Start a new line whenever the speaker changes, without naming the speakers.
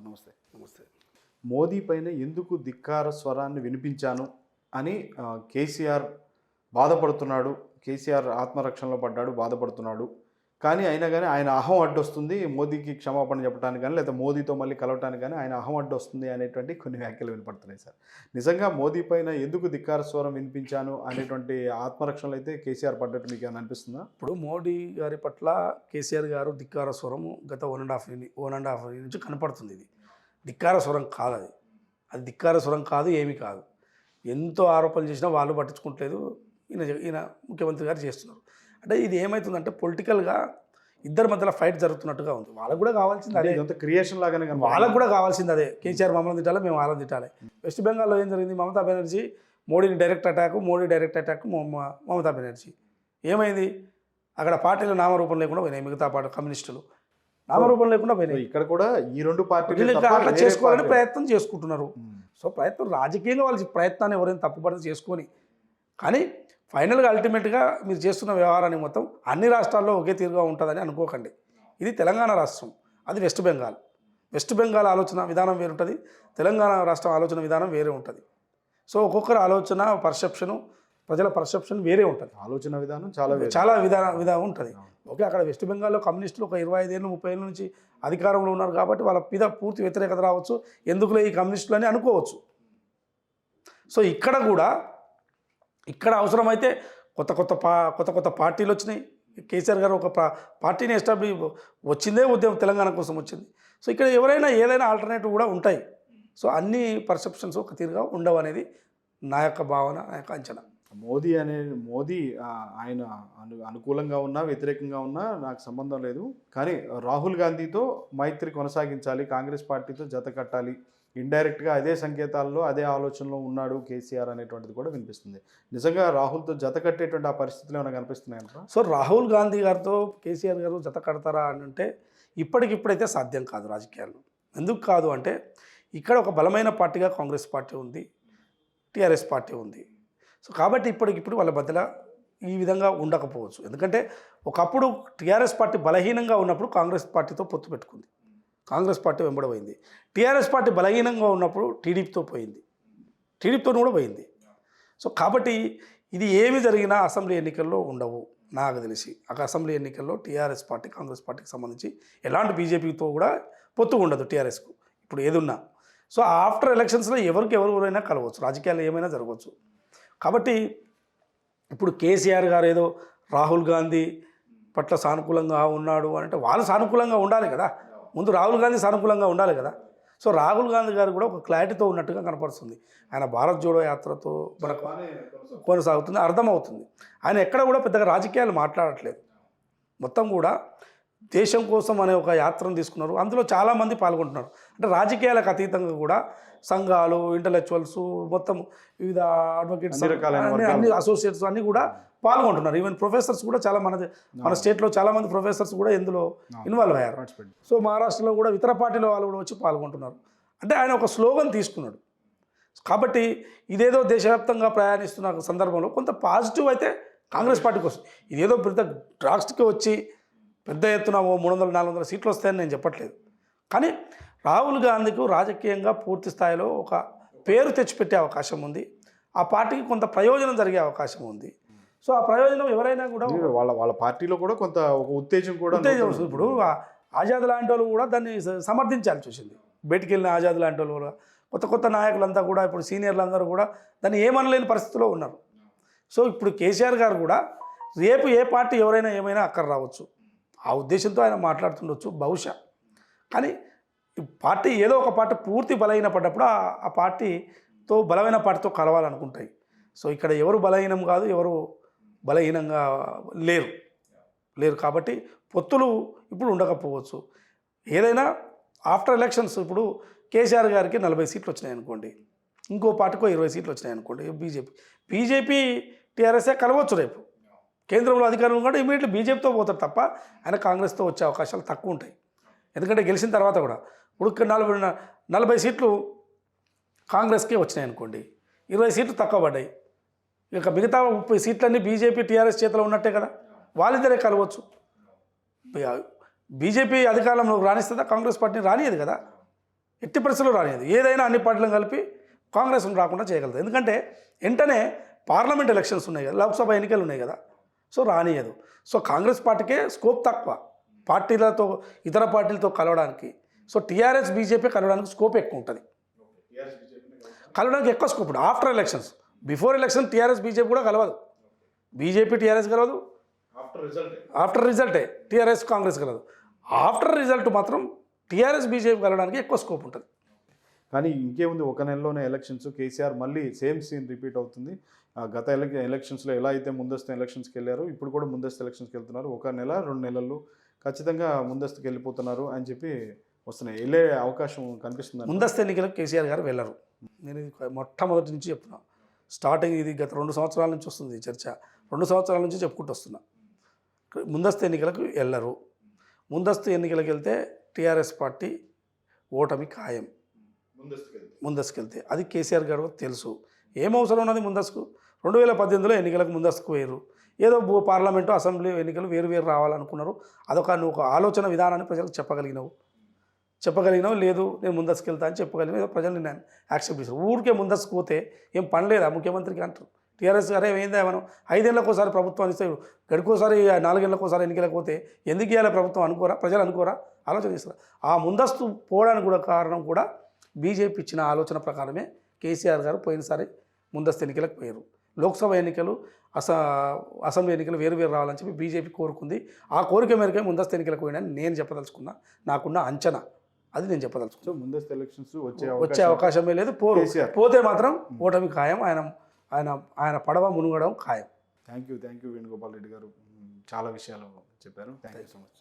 Sir నమస్తే.
నమస్తే.
మోదీ పైన ఎందుకు ధిక్కార స్వరాన్ని వినిపించాను అని కేసీఆర్ బాధపడుతున్నాడు కేసీఆర్ ఆత్మరక్షణలో పడ్డాడు బాధపడుతున్నాడు. కానీ అయినా కానీ ఆయన అహం అడ్డొస్తుంది. మోదీకి క్షమాపణ చెప్పడానికి కానీ లేదా మోదీతో మళ్ళీ కలవటానికి కానీ ఆయన అహం అడ్డొస్తుంది అనేటువంటి కొన్ని వ్యాఖ్యలు వినపడుతున్నాయి సార్. నిజంగా మోదీ పైన ఎందుకు ధిక్కార స్వరం వినిపించాను అనేటువంటి ఆత్మరక్షణలు అయితే కేసీఆర్ పడ్డట్టు మీకు ఏమైనా అనిపిస్తుందా?
ఇప్పుడు మోడీ గారి పట్ల కేసీఆర్ గారు ధిక్కార స్వరము గత one and half one and half నుంచి కనపడుతుంది ఇది. ధిక్కార స్వరం కాదు అది. అది ధిక్కార స్వరం కాదు ఏమీ కాదు. ఎంతో ఆరోపణలు చేసినా వాళ్ళు పట్టించుకుంటలేదు. ఈయన ఈయన ముఖ్యమంత్రి గారు చేస్తున్నారు. అంటే ఇది ఏమవుతుందంటే పొలిటికల్గా ఇద్దరి మధ్యలో ఫైట్ జరుగుతున్నట్టుగా ఉంది. వాళ్ళకు కూడా కావాల్సింది అదే.
ఇదంతా క్రియేషన్ లాగానే కనపడుతుంది.
వాళ్ళకు కూడా కావాల్సింది అదే. కేసీఆర్ మమ్మల్ని తిట్టాలి మేము వాళ్ళని తిట్టాలి. వెస్ట్ బెంగాల్లో ఏం జరిగింది? మమతా బెనర్జీ మోడీని direct attack Modi direct attack Mamata Banerjee. ఏమైంది? అక్కడ పార్టీలు నామరూపం లేకుండా పోయినాయి మిగతా పార్టీ కమ్యూనిస్టులు. నామరూపం లేకుండా పోయినాయి.
ఇక్కడ కూడా ఈ రెండు పార్టీలు
అట్లా చేసుకోవాలని ప్రయత్నం చేసుకుంటున్నారు. సో ప్రయత్నం రాజకీయంగా వాళ్ళ ప్రయత్నాన్ని ఎవరైనా తప్పుపడితే చేసుకొని కానీ ఫైనల్గా అల్టిమేట్గా మీరు చేస్తున్న వ్యవహారాన్ని మొత్తం అన్ని రాష్ట్రాల్లో ఒకే తీరుగా ఉంటుందని అనుకోకండి. ఇది తెలంగాణ రాష్ట్రం అది వెస్ట్ బెంగాల్. వెస్ట్ బెంగాల్ ఆలోచన విధానం వేరుంటుంది తెలంగాణ రాష్ట్రం ఆలోచన విధానం వేరే ఉంటుంది. సో ఒక్కొక్కరు ఆలోచన పర్సెప్షను ప్రజల పర్సెప్షన్ వేరే ఉంటుంది.
ఆలోచన విధానం చాలా వేరు.
చాలా విధాన విధానం ఉంటుంది. ఓకే అక్కడ వెస్ట్ బెంగాల్లో కమ్యూనిస్టులు ఒక ఇరవై ఐదేళ్ళు ముప్పై ఏళ్ళ నుంచి అధికారంలో ఉన్నారు కాబట్టి వాళ్ళ మీద పూర్తి వ్యతిరేకత రావచ్చు. ఎందుకులే ఈ కమ్యూనిస్టులు అని అనుకోవచ్చు? సో ఇక్కడ కూడా ఇక్కడ అవసరమైతే కొత్త కొత్త పా కొత్త కొత్త పార్టీలు వచ్చినాయి. కేసీఆర్ గారు ఒక పార్టీని ఎస్టాబ్లిష్ వచ్చిందే ఉద్యమం తెలంగాణ కోసం వచ్చింది. సో ఇక్కడ ఎవరైనా ఏదైనా ఆల్టర్నేటివ్ కూడా ఉంటాయి. సో అన్ని పర్సెప్షన్స్ ఒక తీరుగా ఉండవు అనేది నా యొక్క భావన నా యొక్క అంచనా.
మోదీ అనే మోదీ ఆయన అను అనుకూలంగా ఉన్నా వ్యతిరేకంగా ఉన్నా నాకు సంబంధం లేదు. కానీ రాహుల్ గాంధీతో మైత్రి కొనసాగించాలి కాంగ్రెస్ పార్టీతో జత కట్టాలి ఇండైరెక్ట్గా అదే సంకేతాల్లో అదే ఆలోచనలో ఉన్నాడు కేసీఆర్ అనేటువంటిది కూడా వినిపిస్తుంది. నిజంగా రాహుల్తో జత కట్టేటువంటి ఆ పరిస్థితులు ఏమైనా కనిపిస్తున్నాయంట
సో రాహుల్ గాంధీ గారితో కేసీఆర్ గారు జత కడతారా అని అంటే ఇప్పటికిప్పుడైతే సాధ్యం కాదు రాజకీయాల్లో. ఎందుకు కాదు అంటే ఇక్కడ ఒక బలమైన పార్టీగా కాంగ్రెస్ పార్టీ ఉంది టీఆర్ఎస్ పార్టీ ఉంది. సో కాబట్టి ఇప్పటికిప్పుడు వాళ్ళ మధ్యలో ఈ విధంగా ఉండకపోవచ్చు. ఎందుకంటే ఒకప్పుడు టీఆర్ఎస్ పార్టీ బలహీనంగా ఉన్నప్పుడు కాంగ్రెస్ పార్టీతో పొత్తు పెట్టుకుంది. కాంగ్రెస్ పార్టీ వెంబడపోయింది టీఆర్ఎస్ పార్టీ బలహీనంగా ఉన్నప్పుడు టీడీపీతో పోయింది. టీడీపీతో కూడా పోయింది. సో కాబట్టి ఇది ఏమి జరిగినా అసెంబ్లీ ఎన్నికల్లో ఉండవు నాకు తెలిసి. ఆ అసెంబ్లీ ఎన్నికల్లో టీఆర్ఎస్ పార్టీ కాంగ్రెస్ పార్టీకి సంబంధించి ఎలాంటి బీజేపీతో కూడా పొత్తు ఉండదు టీఆర్ఎస్కు. ఇప్పుడు ఏదున్నా సో ఆఫ్టర్ ఎలక్షన్స్లో ఎవరికి ఎవరైనా కలవచ్చు. రాజకీయాలు ఏమైనా జరగవచ్చు. కాబట్టి ఇప్పుడు కేసీఆర్ గారు ఏదో రాహుల్ గాంధీ పట్ల సానుకూలంగా ఉన్నాడు అంటే వాళ్ళు సానుకూలంగా ఉండాలి కదా. ముందు రాహుల్ గాంధీ సానుకూలంగా ఉండాలి కదా. సో రాహుల్ గాంధీ గారు కూడా ఒక క్లారిటీతో ఉన్నట్టుగా కనపడుతుంది ఆయన భారత్ జోడో యాత్రతో మనకు కొనసాగుతుంది అర్థమవుతుంది. ఆయన ఎక్కడ కూడా పెద్దగా రాజకీయాలు మాట్లాడట్లేదు. మొత్తం కూడా దేశం కోసం అనే ఒక యాత్రను తీసుకున్నారు. అందులో చాలామంది పాల్గొంటున్నారు. అంటే రాజకీయాలకు అతీతంగా కూడా సంఘాలు ఇంటలెక్చువల్స్ మొత్తం వివిధ అడ్వకేట్స్
అన్ని
అసోసియేట్స్ అన్నీ కూడా పాల్గొంటున్నారు. ఈవెన్ ప్రొఫెసర్స్ కూడా చాలా మన మన స్టేట్లో చాలామంది ప్రొఫెసర్స్ కూడా ఇందులో ఇన్వాల్వ్ అయ్యారు. సో మహారాష్ట్రలో కూడా ఇతర పార్టీల వాళ్ళు కూడా వచ్చి పాల్గొంటున్నారు. అంటే ఆయన ఒక స్లోగన్ తీసుకున్నాడు. కాబట్టి ఇదేదో దేశవ్యాప్తంగా ప్రయాణిస్తున్న సందర్భంలో కొంత పాజిటివ్ అయితే కాంగ్రెస్ పార్టీకి వస్తుంది. ఇదేదో పెద్ద డ్రాస్టిక్గా వచ్చి పెద్ద ఎత్తున ఓ మూడు వందల నాలుగు వందల సీట్లు వస్తాయని నేను చెప్పట్లేదు. కానీ రాహుల్ గాంధీకి రాజకీయంగా పూర్తి స్థాయిలో ఒక పేరు తెచ్చిపెట్టే అవకాశం ఉంది. ఆ పార్టీకి కొంత ప్రయోజనం జరిగే అవకాశం ఉంది. సో ఆ ప్రయోజనం ఎవరైనా కూడా
వాళ్ళ వాళ్ళ పార్టీలో కూడా కొంత ఒక ఉత్తేజం కూడా
ఉత్తేజం వస్తుంది. ఇప్పుడు ఆజాద్ లాంటి వాళ్ళు కూడా దాన్ని సమర్థించాల్సి వచ్చింది. బయటికి వెళ్ళిన ఆజాద్ లాంటి వాళ్ళు కూడా కొత్త కొత్త నాయకులంతా కూడా ఇప్పుడు సీనియర్లు అందరూ కూడా దాన్ని ఏమనలేని పరిస్థితిలో ఉన్నారు. సో ఇప్పుడు కేసీఆర్ గారు కూడా రేపు ఏ పార్టీ ఎవరైనా ఏమైనా అక్కడ రావచ్చు. ఆ ఉద్దేశంతో ఆయన మాట్లాడుతుండొచ్చు బహుశా. కానీ పార్టీ ఏదో ఒక పార్టీ పూర్తి బలహీన పడ్డప్పుడు ఆ- ఆ పార్టీతో బలమైన పార్టీతో కలవాలనుకుంటాయి. సో ఇక్కడ ఎవరు బలహీనం కాదు ఎవరు బలహీనంగా లేరు. లేరు కాబట్టి పొత్తులు ఇప్పుడు ఉండకపోవచ్చు. ఏదైనా ఆఫ్టర్ ఎలక్షన్స్ ఇప్పుడు కేసీఆర్ గారికి నలభై సీట్లు వచ్చినాయి అనుకోండి ఇంకో పార్టీకో ఇరవై సీట్లు వచ్చినాయి అనుకోండి బీజేపీ బీజేపీ టీఆర్ఎస్ఏ కలవచ్చు రేపు. కేంద్రంలో అధికారంలో కూడా ఇమీడియట్లీ బీజేపీతో పోతారు తప్ప ఆయన కాంగ్రెస్తో వచ్చే అవకాశాలు తక్కువ ఉంటాయి. ఎందుకంటే గెలిచిన తర్వాత కూడా ఇప్పుడు నలభై నలభై సీట్లు కాంగ్రెస్కే వచ్చినాయి అనుకోండి ఇరవై సీట్లు తక్కువ పడ్డాయి. ఇక మిగతా ముప్పై సీట్లన్నీ బీజేపీ టీఆర్ఎస్ చేతిలో ఉన్నట్టే కదా. వాళ్ళిద్దరే కలవచ్చు. బీజేపీ అధికారంలో రాణిస్తుందా కాంగ్రెస్ పార్టీని రానియదు కదా. ఎట్టి పరిస్థితుల్లో రానియదు. ఏదైనా అన్ని పార్టీలను కలిపి కాంగ్రెస్ రాకుండా చేయగలదు. ఎందుకంటే వెంటనే పార్లమెంట్ ఎలక్షన్స్ ఉన్నాయి కదా లోక్సభ ఎన్నికలు ఉన్నాయి కదా. సో రానియదు సో కాంగ్రెస్ పార్టీకే స్కోప్ తక్కువ. పార్టీలతో ఇతర పార్టీలతో కలవడానికి. సో టీఆర్ఎస్ బీజేపీ కలవడానికి స్కోప్ ఎక్కువ ఉంటుంది కలవడానికి ఎక్కువ స్కోప్ ఉంటుంది after elections. Before election TRS BJP కూడా కలవదు. బీజేపీ టీఆర్ఎస్ కలవదు.
After result.
ఆఫ్టర్ రిజల్టే. టీఆర్ఎస్ కాంగ్రెస్ కలదు. ఆఫ్టర్ రిజల్ట్ మాత్రం టీఆర్ఎస్ బీజేపీ కలవడానికి ఎక్కువ స్కోప్ ఉంటుంది.
కానీ ఇంకేముంది ఒక నెలలోనే ఎలక్షన్స్. కేసీఆర్ మళ్ళీ సేమ్ సీన్ రిపీట్ అవుతుంది. ఆ, గత ఎలక్ ఎలక్షన్స్లో ఎలా అయితే ముందస్తు ఎలక్షన్స్కి వెళ్ళారో ఇప్పుడు కూడా ముందస్తు ఎలక్షన్స్కి వెళ్తున్నారు. ఒక నెల రెండు నెలలు ఖచ్చితంగా ముందస్తుకి వెళ్ళిపోతున్నారు అని చెప్పి వస్తున్నాయి. వెళ్ళే అవకాశం కనిపిస్తుంది
ముందస్తు ఎన్నికలకు కేసీఆర్ గారు వెళ్ళరు. నేను ఇది మొట్టమొదటి నుంచి చెప్తున్నా. స్టార్టింగ్ ఇది గత రెండు సంవత్సరాల నుంచి వస్తుంది ఈ చర్చ. రెండు సంవత్సరాల నుంచి చెప్పుకుంటూ వస్తున్నా. ముందస్తు ఎన్నికలకు వెళ్ళరు. ముందస్తు ఎన్నికలకు వెళ్తే టీఆర్ఎస్ పార్టీ ఓటమి ఖాయం. ముందస్తుకెళ్తే. అది కేసీఆర్ గారు తెలుసు. ఏం అవసరం ఉన్నది ముందస్తుకు? రెండు వేల పద్దెనిమిదిలో ఎన్నికలకు ముందస్తుకు వేయరు. ఏదో పార్లమెంటు అసెంబ్లీ ఎన్నికలు వేరు వేరు రావాలనుకున్నారు. అదొక నువ్వు ఒక ఆలోచన విధానాన్ని ప్రజలకు చెప్పగలిగినావు. చెప్పగలిగినావు లేదు నేను ముందస్తుకు వెళ్తా అని చెప్పగలిగిన ప్రజలు నేను యాక్సెప్ట్ చేశారు. ఊరికే ముందస్తుకు పోతే ఏం పని లేదా? ముఖ్యమంత్రికి అంటారు. టీఆర్ఎస్ గారే ఏందా మనం? ఐదేళ్ళకోసారి ప్రభుత్వం ప్రభుత్వాన్ని ఇస్తే గడికోసారి నాలుగేళ్ళకోసారి ఎన్నికలకు పోతే ఎందుకు ఇవ్వాలి ప్రభుత్వం? అనుకోరా? ప్రజలు అనుకోరా? ఆలోచన చేస్తారు? ఆ ముందస్తు పోవడానికి కూడా కారణం కూడా బీజేపీ ఇచ్చిన ఆలోచన ప్రకారమే కేసీఆర్ గారు పోయినసారి ముందస్తు ఎన్నికలకు పోయారు. లోక్సభ ఎన్నికలు అస అసెంబ్లీ ఎన్నికలు వేరు వేరు రావాలని చెప్పి బీజేపీ కోరుకుంది. ఆ కోరిక మేరకే ముందస్తు ఎన్నికలకు పోయినా నేను చెప్పదలుచుకున్నా నాకున్న అంచనా అది నేను చెప్పదలుచుకున్నా.
ముందస్తు ఎలక్షన్స్ వచ్చే
వచ్చే అవకాశమే లేదు పోరు. పోతే మాత్రం ఓటమి ఖాయం ఆయన ఆయన ఆయన పడవ మునుగడం ఖాయం.
Thank you thank you Venugopal Reddy garu. చాలా విషయాలు చెప్పారు. Thank you so much.